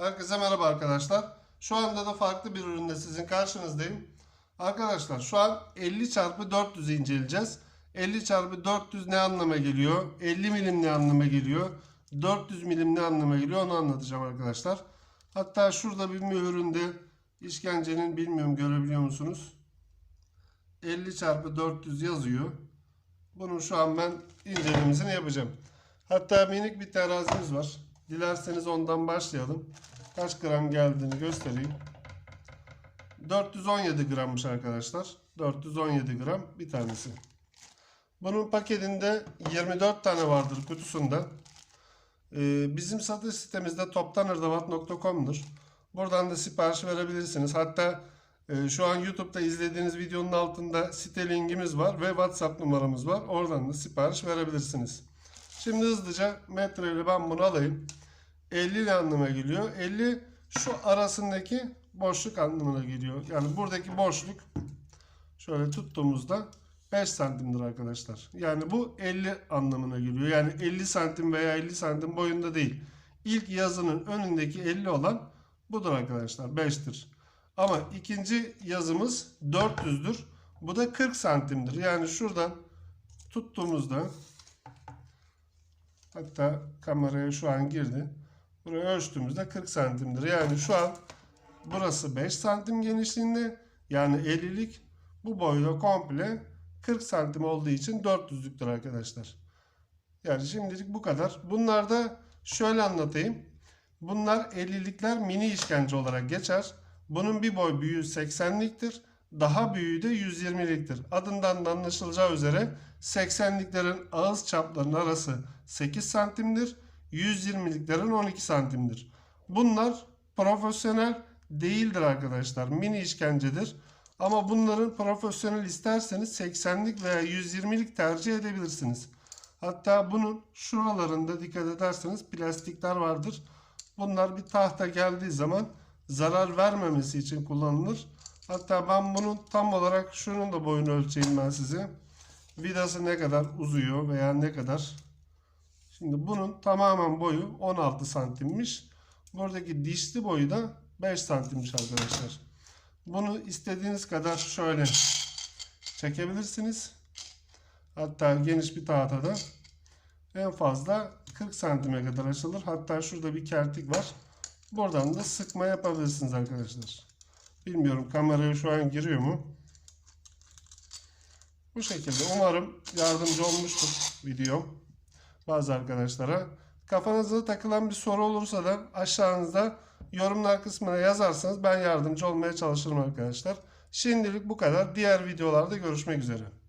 Herkese merhaba arkadaşlar. Şu anda da farklı bir ürünle sizin karşınızdayım. Arkadaşlar şu an 50 çarpı 400'ü inceleyeceğiz. 50 çarpı 400 ne anlama geliyor? 50 milim ne anlama geliyor? 400 milim ne anlama geliyor? Onu anlatacağım arkadaşlar. Hatta şurada bir mühüründe işkencenin bilmiyorum görebiliyor musunuz? 50 çarpı 400 yazıyor. Bunun şu an ben incelemesini yapacağım. Hatta minik bir terazimiz var. Dilerseniz ondan başlayalım. Kaç gram geldiğini göstereyim. 417 grammış arkadaşlar. 417 gram bir tanesi. Bunun paketinde 24 tane vardır kutusunda. Ee, bizim satış sitemizde toptanırdavat.com'dur. Buradan da sipariş verebilirsiniz. Hatta e, şu an YouTube'da izlediğiniz videonun altında site linkimiz var ve WhatsApp numaramız var. Oradan da sipariş verebilirsiniz. Şimdi hızlıca metreyle ben bunu alayım. 50 ne anlama geliyor? 50 şu arasındaki boşluk anlamına geliyor. Yani buradaki boşluk şöyle tuttuğumuzda 5 santimdir arkadaşlar. Yani bu 50 anlamına geliyor. Yani 50 santim veya 50 santim boyunda değil. İlk yazının önündeki 50 olan budur arkadaşlar. 5'tir. Ama ikinci yazımız 400'dür. Bu da 40 santimdir. Yani şuradan tuttuğumuzda hatta kameraya şu an girdi. Burayı ölçtüğümüzde 40 santimdir. Yani şu an burası 5 santim genişliğinde. Yani 50'lik bu boyda komple 40 santim olduğu için 400'lüktür arkadaşlar. Yani şimdilik bu kadar. Bunlar da şöyle anlatayım. Bunlar 50'likler mini işkence olarak geçer. Bunun bir boy büyüğü 80'liktir. Daha büyüğü de 120'liktir. Adından da anlaşılacağı üzere 80'liklerin ağız çaplarının arası 8 santimdir. 120'liklerin 12 santimdir. Bunlar profesyonel değildir arkadaşlar. Mini işkencedir. Ama bunların profesyonel isterseniz 80'lik veya 120'lik tercih edebilirsiniz. Hatta bunun şuralarında dikkat ederseniz plastikler vardır. Bunlar bir tahta geldiği zaman zarar vermemesi için kullanılır. Hatta ben bunun tam olarak şunun da boyunu ölçeyim ben size. Vidası ne kadar uzuyor veya ne kadar. Şimdi bunun tamamen boyu 16 santimmiş. Buradaki dişli boyu da 5 santimmiş arkadaşlar. Bunu istediğiniz kadar şöyle çekebilirsiniz. Hatta geniş bir tahtada en fazla 40 santime kadar açılır. Hatta şurada bir kertik var. Buradan da sıkma yapabilirsiniz arkadaşlar. Bilmiyorum kameraya şu an giriyor mu? Bu şekilde umarım yardımcı olmuştur videom bazı arkadaşlara. Kafanızda takılan bir soru olursa da aşağınızda yorumlar kısmına yazarsanız ben yardımcı olmaya çalışırım arkadaşlar. Şimdilik bu kadar. Diğer videolarda görüşmek üzere.